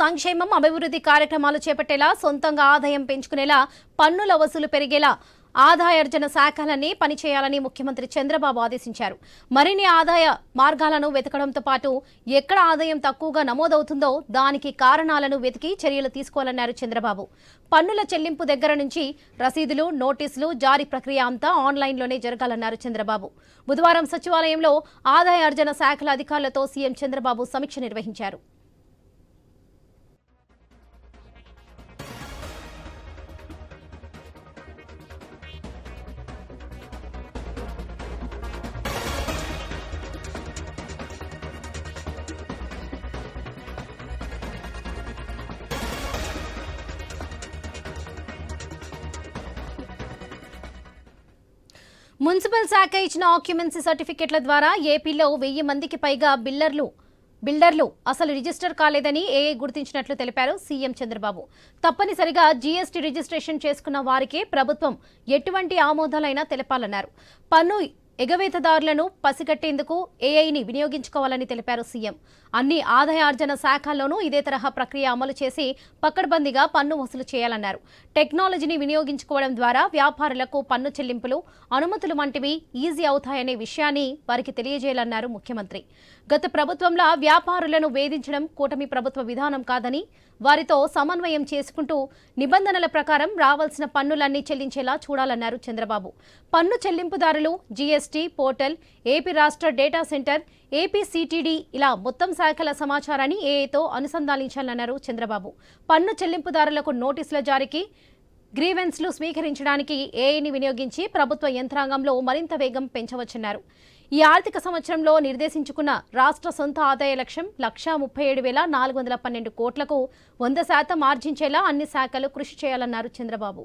సంక్షేమం అభివృద్ధి కార్యక్రమాలు చేపట్టేలా సొంతంగా ఆదాయం పెంచుకునేలా పన్నుల వసూలు పెరిగేలా ఆదాయార్జన శాఖలన్నీ పనిచేయాలని ముఖ్యమంత్రి చంద్రబాబు ఆదేశించారు. మరిన్ని ఆదాయ మార్గాలను వెతకడంతో పాటు ఎక్కడ ఆదాయం తక్కువగా నమోదవుతుందో దానికి కారణాలను వెతికి చర్యలు తీసుకోవాలన్నారు చంద్రబాబు. పన్నుల చెల్లింపు దగ్గర నుంచి రసీదులు నోటీసులు జారీ ప్రక్రియ అంతా ఆన్లైన్లోనే జరగాలన్నారు చంద్రబాబు. బుధవారం సచివాలయంలో ఆదాయార్జన శాఖల అధికారులతో సీఎం చంద్రబాబు సమీక్ష నిర్వహించారు. మున్సిపల్ శాఖ ఇచ్చిన ఆక్యుమెన్సీ సర్టిఫికెట్ల ద్వారా ఏపీలో వెయ్యి మందికి పైగా బిల్లర్లు బిల్డర్లు అసలు రిజిస్టర్ కాలేదని ఏఏ గుర్తించినట్లు తెలిపారు సీఎం చంద్రబాబు. తప్పనిసరిగా జీఎస్టీ రిజిస్ట్రేషన్ చేసుకున్న వారికే ప్రభుత్వం ఎటువంటి ఆమోదాలైనా తెలపాలన్నారు. పన్ను ఎగవేతదారులను పసిగట్టేందుకు ఏఐని వినియోగించుకోవాలని తెలిపారు సీఎం. అన్ని ఆదాయార్జన శాఖల్లోనూ ఇదే తరహా ప్రక్రియ అమలు చేసి పక్కడబందీగా పన్ను వసూలు చేయాలన్నారు. టెక్నాలజీని వినియోగించుకోవడం ద్వారా వ్యాపారులకు పన్ను చెల్లింపులు అనుమతులు వంటివి ఈజీ అవుతాయనే విషయాన్ని వారికి తెలియజేయాలన్నారు ముఖ్యమంత్రి. గత ప్రభుత్వంలో వ్యాపారులను వేధించడం కూటమి ప్రభుత్వ విధానం కాదని వారితో సమన్వయం చేసుకుంటూ నిబంధనల ప్రకారం రావాల్సిన పన్నులన్నీ చెల్లించేలా చూడాలన్నారు చంద్రబాబు. పన్ను చెల్లింపుదారులు జీఎస్టీ పోర్టల్ ఏపీ రాష్ట్ర డేటా సెంటర్ ఏపీ సిటీడీ ఇలా మొత్తం శాఖల సమాచారాన్ని ఏఏతో అనుసంధానించాలన్నారు చంద్రబాబు. పన్ను చెల్లింపుదారులకు నోటీసుల జారీకి గ్రీవెన్స్లు స్వీకరించడానికి ఏఐని వినియోగించి ప్రభుత్వ యంత్రాంగంలో మరింత వేగం పెంచవచ్చన్నారు. ఈ ఆర్థిక సంవత్సరంలో నిర్దేశించుకున్న రాష్ట్ర సొంత ఆదాయ లక్ష్యం లక్షా ముప్పై ఏడు వేల నాలుగు వందల పన్నెండు కోట్లకు వంద శాతం ఆర్జించేలా అన్ని శాఖలు కృషి చేయాలన్నారు చంద్రబాబు.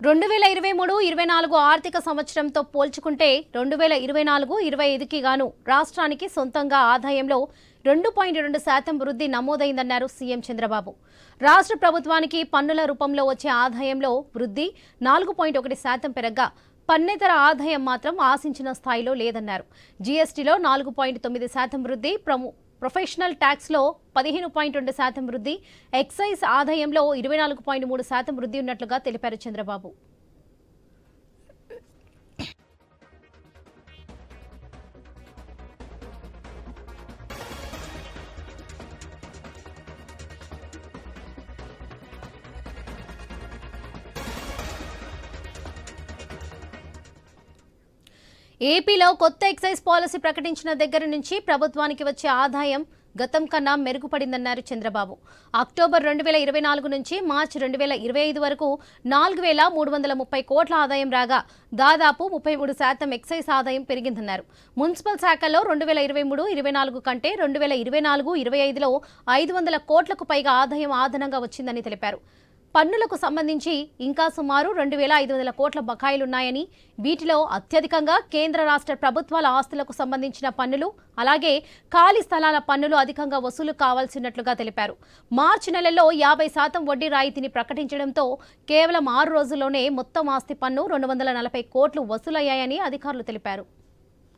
రెండు వేల ఇరవై మూడు ఇరవై నాలుగు ఆర్థిక సంవత్సరంతో పోల్చుకుంటే రెండు వేల ఇరవై నాలుగు ఇరవై ఐదుకి గాను రాష్ట్రానికి సొంతంగా ఆదాయంలో రెండు పాయింట్ రెండు శాతం వృద్ధి నమోదైందన్నారు సీఎం చంద్రబాబు. రాష్ట్ర ప్రభుత్వానికి పన్నుల రూపంలో వచ్చే ఆదాయంలో వృద్ధి నాలుగు పాయింట్ ఒకటి శాతం పెరగ్గా పన్నేతర ఆదాయం మాత్రం ఆశించిన స్థాయిలో లేదన్నారు. జీఎస్టీలో నాలుగు పాయింట్ తొమ్మిది శాతం వృద్ధి ప్రొఫెషనల్ ట్యాక్స్లో పదిహేను పాయింట్ రెండు శాతం వృద్ధి ఎక్సైజ్ ఆదాయంలో ఇరవై నాలుగు పాయింట్ మూడు శాతం వృద్ధి ఉన్నట్లుగా తెలిపారు చంద్రబాబు. ఏపీలో కొత్త ఎక్సైజ్ పాలసీ ప్రకటించిన దగ్గర నుంచి ప్రభుత్వానికి వచ్చే ఆదాయం గతం కన్నా మెరుగుపడిందన్నారు చంద్రబాబు. అక్టోబర్ రెండు వేల ఇరవై నాలుగు నుంచి మార్చి రెండు వేల ఇరవై ఐదు వరకు నాలుగు వేల మూడు వందల ముప్పై కోట్ల ఆదాయం రాగా దాదాపు ముప్పై మూడు శాతం ఎక్సైజ్ ఆదాయం పెరిగిందన్నారు. మున్సిపల్ శాఖల్లో రెండు వేల ఇరవై మూడు ఇరవై నాలుగు కంటే రెండు వేల ఇరవై నాలుగు ఇరవై ఐదులో ఐదు వందల కోట్లకు పైగా ఆదాయం ఆదనంగా వచ్చిందని తెలిపారు. పన్నులకు సంబంధించి ఇంకా సుమారు రెండు వేల ఐదు వందల కోట్ల బకాయిలున్నాయని వీటిలో అత్యధికంగా కేంద్ర రాష్ట్ర ప్రభుత్వాల ఆస్తులకు సంబంధించిన పన్నులు అలాగే ఖాళీ స్థలాల పన్నులు అధికంగా వసూలు కావాల్సినట్లుగా తెలిపారు. మార్చి నెలలో యాభై శాతం వడ్డీ రాయితీని ప్రకటించడంతో కేవలం ఆరు రోజుల్లోనే మొత్తం ఆస్తి పన్ను రెండు వందల నలభై కోట్లు వసూలయ్యాయని అధికారులు తెలిపారు.